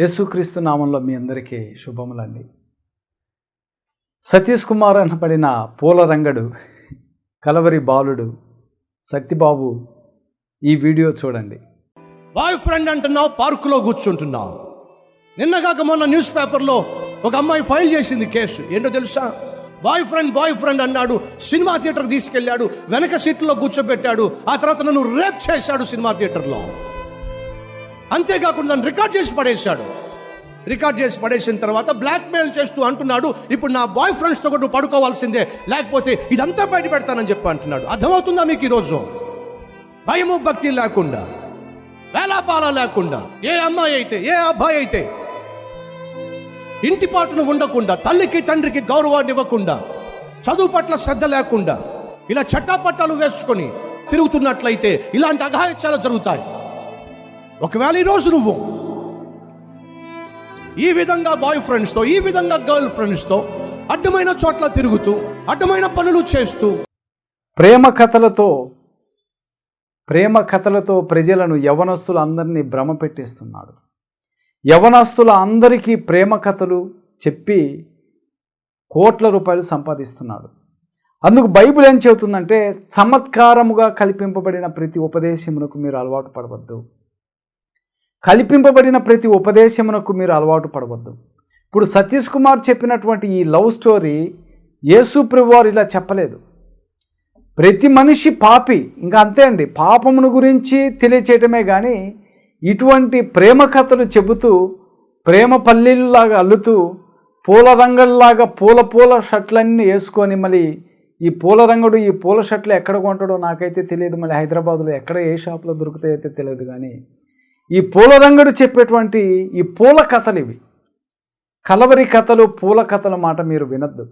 యేసుక్రీస్తు నామంలో మీ అందరికీ శుభములండి. సతీష్ కుమార్ అనబడిన పూల రంగడు కలవరి బాలుడు సత్యబాబు ఈ వీడియో చూడండి. బాయ్ ఫ్రెండ్ అంటున్నావు పార్కులో కూర్చుంటున్నావు. నిన్నగాక మొన్న న్యూస్ పేపర్లో ఒక అమ్మాయి ఫైల్ చేసింది కేసు. ఏంటో తెలుసా? బాయ్ ఫ్రెండ్ బాయ్ ఫ్రెండ్ అన్నాడు సినిమా థియేటర్ తీసుకెళ్ళాడు వెనక సీట్లో కూర్చోబెట్టాడు ఆ తర్వాత నన్ను రేప్ చేశాడు సినిమా థియేటర్లో. అంతేకాకుండా నన్ను రికార్డ్ చేసి పడేశాడు. రికార్డ్ చేసి పడేసిన తర్వాత బ్లాక్మెయిల్ చేస్తూ అంటున్నాడు ఇప్పుడు నా బాయ్ ఫ్రెండ్స్తో కూడా పడుకోవాల్సిందే లేకపోతే ఇదంతా బయట పెడతానని చెప్పి అంటున్నాడు. అర్థమవుతుందా మీకు ఈరోజు భయము భక్తి లేకుండా వేలాపాల లేకుండా ఏ అమ్మాయి అయితే ఏ అబ్బాయి అయితే ఇంటి పాటును ఉండకుండా తల్లికి తండ్రికి గౌరవాన్ని ఇవ్వకుండా చదువు పట్ల శ్రద్ధ లేకుండా ఇలా చట్టాపట్టాలు వేసుకొని తిరుగుతున్నట్లయితే ఇలాంటి అఘాయత్యాలు జరుగుతాయి. ఒకవేళ ఈరోజు నువ్వు ఈ విధంగా బాయ్ ఫ్రెండ్స్తో ఈ విధంగా గర్ల్ ఫ్రెండ్స్తో అడ్డమైన చోట్ల తిరుగుతూ అడ్డమైన పనులు చేస్తూ ప్రేమ కథలతో ప్రేమ కథలతో ప్రజలను యవనస్తులు అందరినీ భ్రమ పెట్టేస్తున్నాడు. యవనస్తుల అందరికీ ప్రేమ కథలు చెప్పి కోట్ల రూపాయలు సంపాదిస్తున్నాడు. అందుకు బైబిల్ ఏం చెబుతుందంటే చమత్కారముగా కల్పింపబడిన ప్రతి ఉపదేశమునకు మీరు అలవాటు పడవద్దు. కల్పింపబడిన ప్రతి ఉపదేశమునకు మీరు అలవాటు పడవద్దు. ఇప్పుడు సతీష్ కుమార్ చెప్పినటువంటి ఈ లవ్ స్టోరీ యేసు ప్రభువారు ఇలా చెప్పలేదు. ప్రతి మనిషి పాపి ఇంకా అంతే అండి పాపమును గురించి తెలియచేయటమే కానీ ఇటువంటి ప్రేమ కథలు చెబుతూ ప్రేమ పల్లీలాగా అల్లుతూ పూల రంగుల్లాగా పూల పూల షర్ట్లన్నీ వేసుకొని మళ్ళీ ఈ పూల రంగుడు ఈ పూల షర్ట్లు ఎక్కడ కొంటాడో నాకైతే తెలియదు. మళ్ళీ హైదరాబాద్లో ఎక్కడ ఏ షాప్లో దొరుకుతాయో అయితే తెలియదు కానీ ఈ పూలరంగుడు చెప్పేటువంటి ఈ పూల కథలు ఇవి కలవరి కథలు పూల కథల మాట మీరు వినద్దు.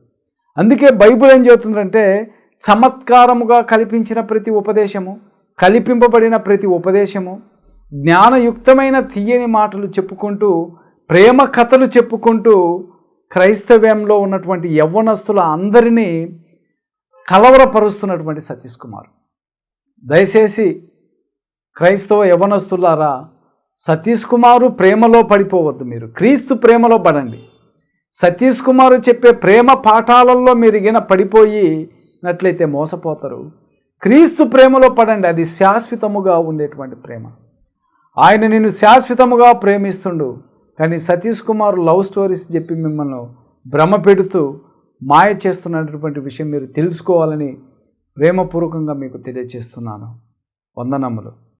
అందుకే బైబిల్ ఏం చెబుతుందంటే చమత్కారముగా కల్పించిన ప్రతి ఉపదేశము కల్పింపబడిన ప్రతి ఉపదేశము జ్ఞానయుక్తమైన తీయని మాటలు చెప్పుకుంటూ ప్రేమ కథలు చెప్పుకుంటూ క్రైస్తవ్యంలో ఉన్నటువంటి యవ్వనస్తుల అందరినీ కలవరపరుస్తున్నటువంటి సతీష్ కుమార్. దయచేసి క్రైస్తవ యవనస్తులారా సతీష్ కుమారు ప్రేమలో పడిపోవద్దు మీరు. క్రీస్తు ప్రేమలో పడండి. సతీష్ కుమారు చెప్పే ప్రేమ పాఠాలలో మీరు గిన పడిపోయినట్లయితే మోసపోతారు. క్రీస్తు ప్రేమలో పడండి. అది శాశ్వతముగా ఉండేటువంటి ప్రేమ. ఆయన నిన్ను శాశ్వతముగా ప్రేమిస్తుండు. కానీ సతీష్ కుమార్ లవ్ స్టోరీస్ చెప్పి మిమ్మల్ని భ్రమ పెడుతూ మాయ చేస్తున్నటువంటి విషయం మీరు తెలుసుకోవాలని ప్రేమపూర్వకంగా మీకు తెలియజేస్తున్నాను. వందనములు.